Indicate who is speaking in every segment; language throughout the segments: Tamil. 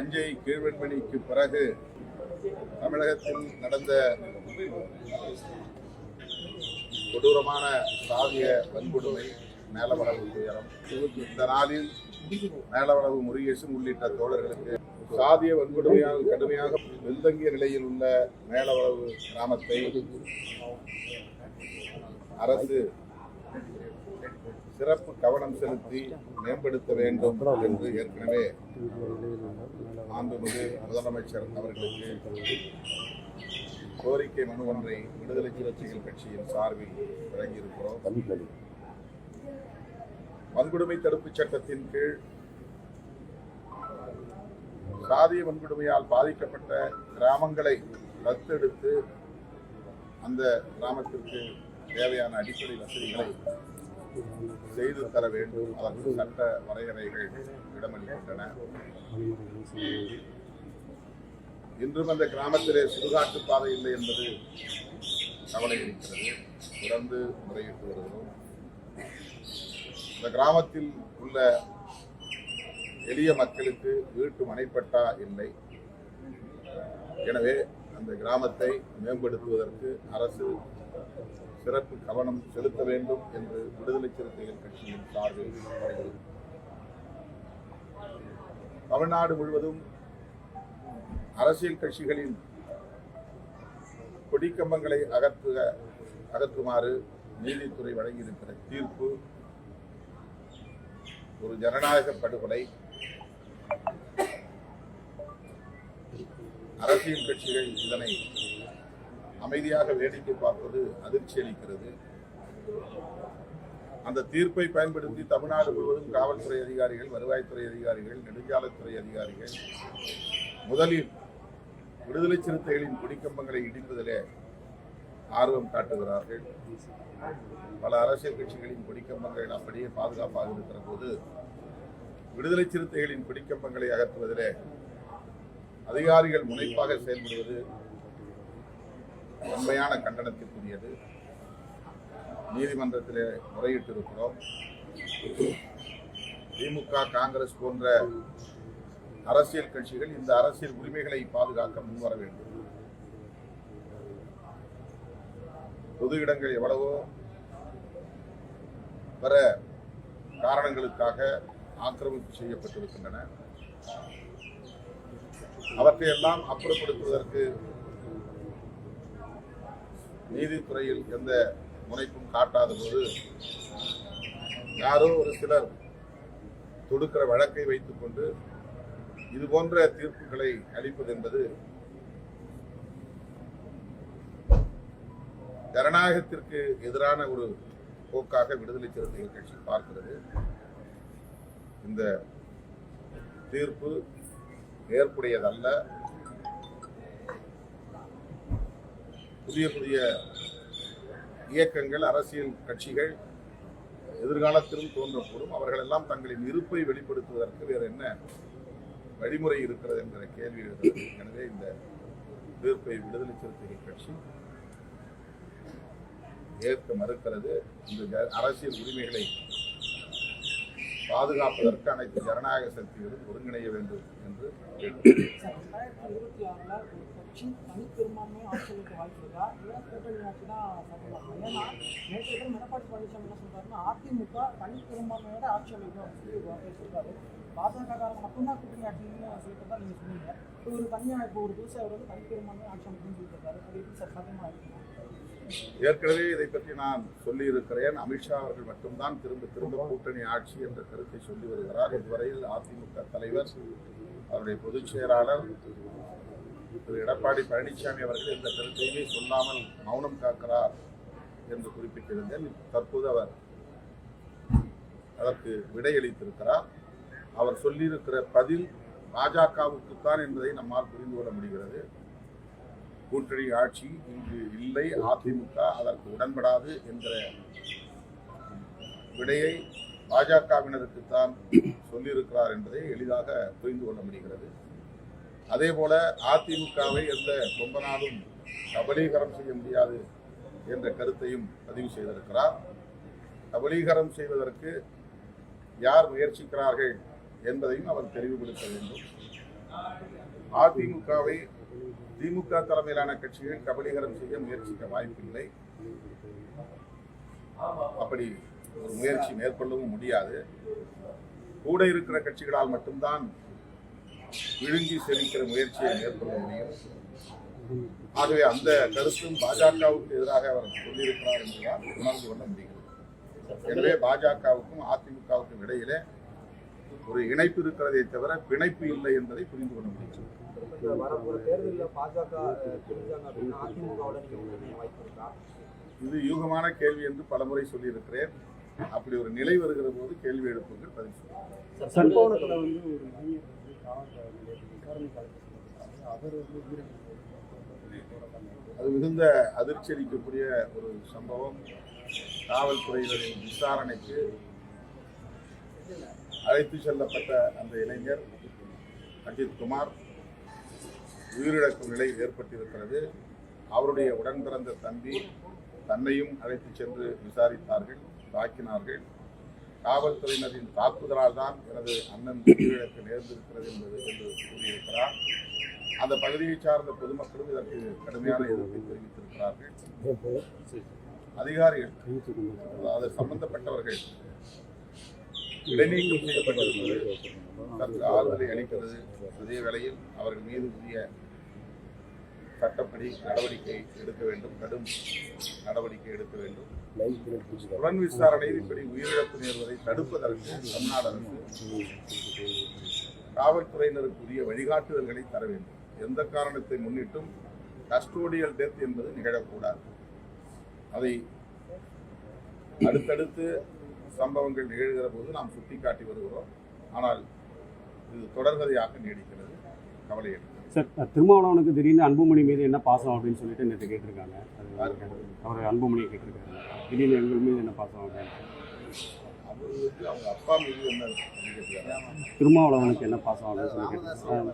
Speaker 1: தஞ்சை கீழ்வெண்மணிக்கு பிறகு தமிழகத்தில் நடந்த கொடூரமான சாதிய வன்கொடுமை மேலவளவு துயரம் இந்த நாளில் மேலவளவு முருகேசன் உள்ளிட்ட தோழர்களுக்கு சாதிய வன்கொடுமையால் கடுமையாக பின்தங்கிய நிலையில் உள்ள மேலவளவு கிராமத்தை அரசு சிறப்பு கவனம் செலுத்தி மேம்படுத்த வேண்டும் என்று ஏற்கனவே மாண்புமிகு முதலமைச்சர் அவர்களுக்கு கோரிக்கை மனு ஒன்றை விடுதலை சிறுத்தைகள் கட்சியின் சார்பில் வழங்கியிருக்கிறோம். வன்கொடுமை தடுப்புச் சட்டத்தின் கீழ் சாதிய வன்கொடுமையால் பாதிக்கப்பட்ட கிராமங்களை தத்தெடுத்து அந்த கிராமத்திற்கு தேவையான அடிப்படை வசதிகளை செய்து தர வேண்டும் அதற்கு சட்ட வரையறைகள் இடமளிக்கின்றன. இன்றும் அந்த கிராமத்திலே சுடுகாட்டு பாதை இல்லை என்பது கவலை இருக்கிறது தொடர்ந்து முறையிட்டு வருகிறோம். இந்த கிராமத்தில் உள்ள எளிய மக்களுக்கு வீட்டு மனைப்பட்டா இல்லை. எனவே அந்த கிராமத்தை மேம்படுத்துவதற்கு அரசு சிறப்பு கவனம் செலுத்த வேண்டும் என்று விடுதலை சிறுத்தைகள் கட்சியின் சார்பில் தமிழ்நாடு முழுவதும் அரசியல் கட்சிகளின் கொடிக்கம்பங்களை அகற்றுக அகற்றுமாறு நீதித்துறை வழங்கியிருக்கிற தீர்ப்பு ஒரு ஜனநாயக படுகொலை அரசியல் கட்சிகள் இதனை அமைதியாக வேடிக்கை பார்ப்பது அதிர்ச்சி அளிக்கிறது. அந்த தீர்ப்பை பயன்படுத்தி தமிழ்நாடு முழுவதும் காவல்துறை அதிகாரிகள் வருவாய்த்துறை அதிகாரிகள் நெடுஞ்சாலைத்துறை அதிகாரிகள் முதலில் விடுதலை சிறுத்தைகளின் குடிக்கம்பங்களை இடிப்பதிலே ஆர்வம் காட்டுகிறார்கள். பல அரசியல் கட்சிகளின் கொடிக்கம்பங்கள் அப்படியே பாதுகாப்பாக இருக்கிற போது விடுதலை சிறுத்தைகளின் கொடிக்கம்பங்களை அகற்றுவதிலே அதிகாரிகள் முனைப்பாக செயல்படுவது உண்மையான கண்டனத்திற்குரியது. நீதிமன்றத்திலே முறையிட்டிருக்கிறோம். திமுக காங்கிரஸ் போன்ற அரசியல் கட்சிகள் இந்த அரசியல் உரிமைகளை பாதுகாக்க முன்வர வேண்டும். பொது இடங்கள் எவ்வளவோ வர காரணங்களுக்காக ஆக்கிரமிப்பு செய்யப்பட்டிருக்கின்றன. அவற்றையெல்லாம் அப்புறப்படுத்துவதற்கு நீதித்துறையில் எந்த முனைப்பும் காட்டாத போது யாரோ ஒரு சிலர் தொடுக்கிற வழக்கை வைத்துக்கொண்டு இது போன்ற தீர்ப்புகளை அளிப்பது என்பது ஜனநாயகத்திற்கு எதிரான ஒரு போக்காக விடுதலை சிறுத்தைகள் கட்சி பார்க்கிறது. இந்த தீர்ப்பு ஏற்புடையதல்ல புதிய புதிய இயக்கங்கள் அரசியல் கட்சிகள் எதிர்காலத்திலும் தோன்றக்கூடும். அவர்கள் எல்லாம் தங்களின் இருப்பை வெளிப்படுத்துவதற்கு வேறு என்ன வழிமுறை இருக்கிறது என்கிற கேள்வி எழுகிறது எனவே இந்த தீர்ப்பை விடுதலை சிறுத்தைகள் கட்சி ஏற்க மறுக்கிறது. இந்த அரசியல் உரிமைகளை பாதுகாப்பதற்கு அனைத்து ஜனநாயக சக்திகளும் ஒருங்கிணைய வேண்டும் என்று
Speaker 2: ரெண்டாயிரத்தி இருபத்தி ஒரு கட்சி நேற்று அதிமுக அப்படின்னு பாஜக மட்டும்தான் இப்போ ஒரு இப்போ ஒரு புதுசாக அவர் வந்து தனிப்பெரும்பான்மை ஆட்சி அமைக்கும்னு அது எப்படி சார் சாத்தியமா
Speaker 1: ஏற்கனவே இதை பற்றி நான் சொல்லியிருக்கிறேன். அமித்ஷா அவர்கள் மட்டும்தான் திரும்ப திரும்ப கூட்டணி ஆட்சி என்ற கருத்தை சொல்லி வருகிறார். இதுவரையில் அதிமுக தலைவர் அவருடைய பொதுச் செயலாளர் திரு எடப்பாடி பழனிசாமி அவர்கள் இந்த கருத்தையுமே சொல்லாமல் மௌனம் காக்கிறார் என்று குறிப்பிட்டிருந்தேன். தற்போது அவர் அதற்கு விடையளித்திருக்கிறார். அவர் சொல்லியிருக்கிற பதில் பாஜகவுக்குத்தான் என்பதை நம்மால் புரிந்து கொள்ள முடிகிறது. கூட்டணி ஆட்சி இங்கு இல்லை அதிமுக அதற்கு உடன்படாது என்கிற விடையை பாஜகவினருக்குத்தான் சொல்லியிருக்கிறார் என்பதை எளிதாக புரிந்து கொள்ள முடிகிறது. அதே போல அதிமுகவை எந்த ரொம்ப நாளும் கபலீகரம் செய்ய முடியாது என்ற கருத்தையும் பதிவு செய்திருக்கிறார். கபலீகரம் செய்வதற்கு யார் முயற்சிக்கிறார்கள் என்பதையும் அவர் தெளிவுபடுத்த வேண்டும். அதிமுகவை திமுக தலைமையிலான கட்சிகள் கபலீகரம் செய்ய முயற்சிக்க வாய்ப்பில்லை. அப்படி ஒரு முயற்சி மேற்கொள்ளவும் முடியாது. கூட இருக்கிற கட்சிகளால் மட்டும்தான் விழுங்கி செவிக்கிற முயற்சியை மேற்கொள்ள முடியும். ஆகவே அந்த கருத்தும் பாஜகவுக்கு எதிராக அவர் சொல்லியிருக்கிறார் என்பதால் உணர்ந்து கொள்ள முடிகிறது. எனவே பாஜகவுக்கும் அதிமுகவுக்கும் இடையிலே ஒரு இணைப்பு இருக்கிறதே தவிர பிணைப்பு இல்லை என்பதை புரிந்து கொள்ள முடியும்.
Speaker 3: வரப்போற தேர்தலில் பாஜக அஹ், பிரிஞ்சாங்க அப்படின்னா அதிமுகவோட நீங்க கூட்டணி வாய்ப்பு இருக்கா
Speaker 1: இது யூகமான கேள்வி என்று பலமுறை சொல்லியிருக்கிறேன். அப்படி ஒரு நிலை வருகிற போது கேள்வி எழுப்புங்கள் பதில் சொல்லுங்கள்.
Speaker 3: வந்து ஒரு
Speaker 1: அது மிகுந்த அதிர்ச்சி அளிக்கக்கூடிய ஒரு சம்பவம். காவல்துறையினரின் விசாரணைக்கு அழைத்து செல்லப்பட்ட அந்த இளைஞர் அஜித் குமார். உயிரிழக்கும் நிலை ஏற்பட்டிருக்கிறது. அவருடைய உடன் பிறந்த தம்பி தன்னையும் அழைத்து சென்று விசாரித்தார்கள் தாக்கினார்கள். காவல்துறையினரின் தாக்குதலால் தான் எனது அண்ணன் உயிரிழக்க நேர்ந்திருக்கிறது என்பது என்று கூறியிருக்கிறார். அந்த பகுதியை சார்ந்த பொதுமக்களும் இதற்கு கடுமையான எதிர்ப்பை தெரிவித்திருக்கிறார்கள். அதிகாரிகள் அதாவது சம்பந்தப்பட்டவர்கள் இடைநீக்கம் செய்யப்பட்டிருக்கிறது. சற்று ஆறுதலை அளிக்கிறது. அதே வேளையில் அவர்கள் மீது உரிய சட்டப்படி நடவடிக்கை எடுக்க வேண்டும். கடும் நடவடிக்கை எடுக்க வேண்டும். புலன் விசாரணையில் இப்படி உயிரிழப்பு நேர்வதை தடுப்பதற்கு தமிழ்நாடு அரசு காவல்துறையினருக்கு உரிய வழிகாட்டுதல்களை தர வேண்டும். எந்த காரணத்தை முன்னிட்டும் கஸ்டோடியல் டெத் என்பது நிகழக்கூடாது. அதை அடுத்தடுத்து சம்பவங்கள் நிகழ்கிற போது நாம் சுட்டிக்காட்டி வருகிறோம். ஆனால் இது தொடர்கதையாக நீடிக்கிறது. கவலை.
Speaker 4: சார் திருமாவளவனுக்கு திடீர்னு அன்புமணி மீது என்ன பாசம் அப்படின்னு சொல்லிட்டு நேற்று கேட்டிருக்காங்க. அவர் அன்புமணியை கேட்டிருக்காங்க திடீர்னு எங்கள் மீது என்ன பாசம் அப்படின்னு
Speaker 1: அவங்க அப்பா மீது என்ன
Speaker 4: திருமாவளவனுக்கு என்ன பாசம் அப்படின்னு சொல்லி கேட்டிருக்காங்க.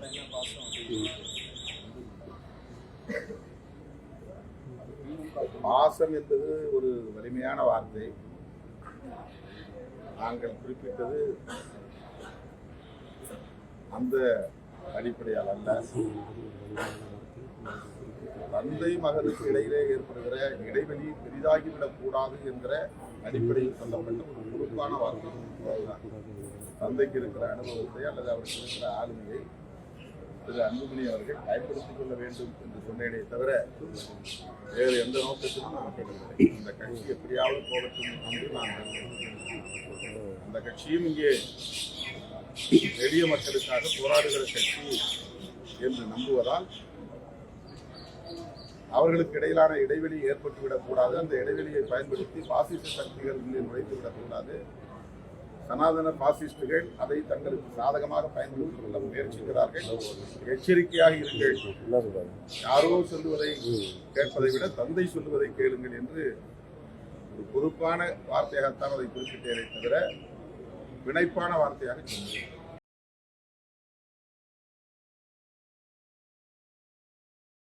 Speaker 1: பாசம் என்பது ஒரு வலிமையான வார்த்தை. நாங்கள் குறிப்பிட்டது அந்த அடிப்படையால் அல்ல. தந்தை மகனுக்கு இடையிலே ஏற்படுகிற இடைவெளி பெரிதாகிவிடக் கூடாது என்கிற அடிப்படையில் சொல்லப்பட்ட ஒரு பொறுப்பான வார்த்தை தந்தைக்கு இருக்கிற அனுபவத்தை அல்லது அவருக்கு இருக்கிற ஆளுமையை திரு அன்புமணி அவர்கள் பயன்படுத்திக் கொள்ள வேண்டும் என்று சொன்னேனே தவிர வேறு எந்த நோக்கத்திலும் நான் கேட்கவில்லை. இந்த கட்சி எப்படியாவது போகட்டும் என்று நான் அந்த கட்சியும் இங்கே எளிய மக்களுக்காக போராடுகிற கட்சி என்று நம்புவதால் அவர்களுக்கு இடையிலான இடைவெளி ஏற்பட்டுவிடக் கூடாது அந்த இடைவெளியை பயன்படுத்தி பாசிச சக்திகள் உள்ளே நுழைத்துவிடக் கூடாது சனாதன பாசிஸ்டுகள் அதை தங்களுக்கு சாதகமாக பயன்படுத்திக் கொள்ள முயற்சிக்கிறார்கள். எச்சரிக்கையாக இருங்கள். யாரோ சொல்லுவதை கேட்பதை விட தந்தை சொல்லுவதை கேளுங்கள் என்று ஒரு பொறுப்பான வார்த்தையாகத்தான் அதை குறிப்பிட்டேனே தவிர வினைப்பான வார்த்தையாக சொன்னேன்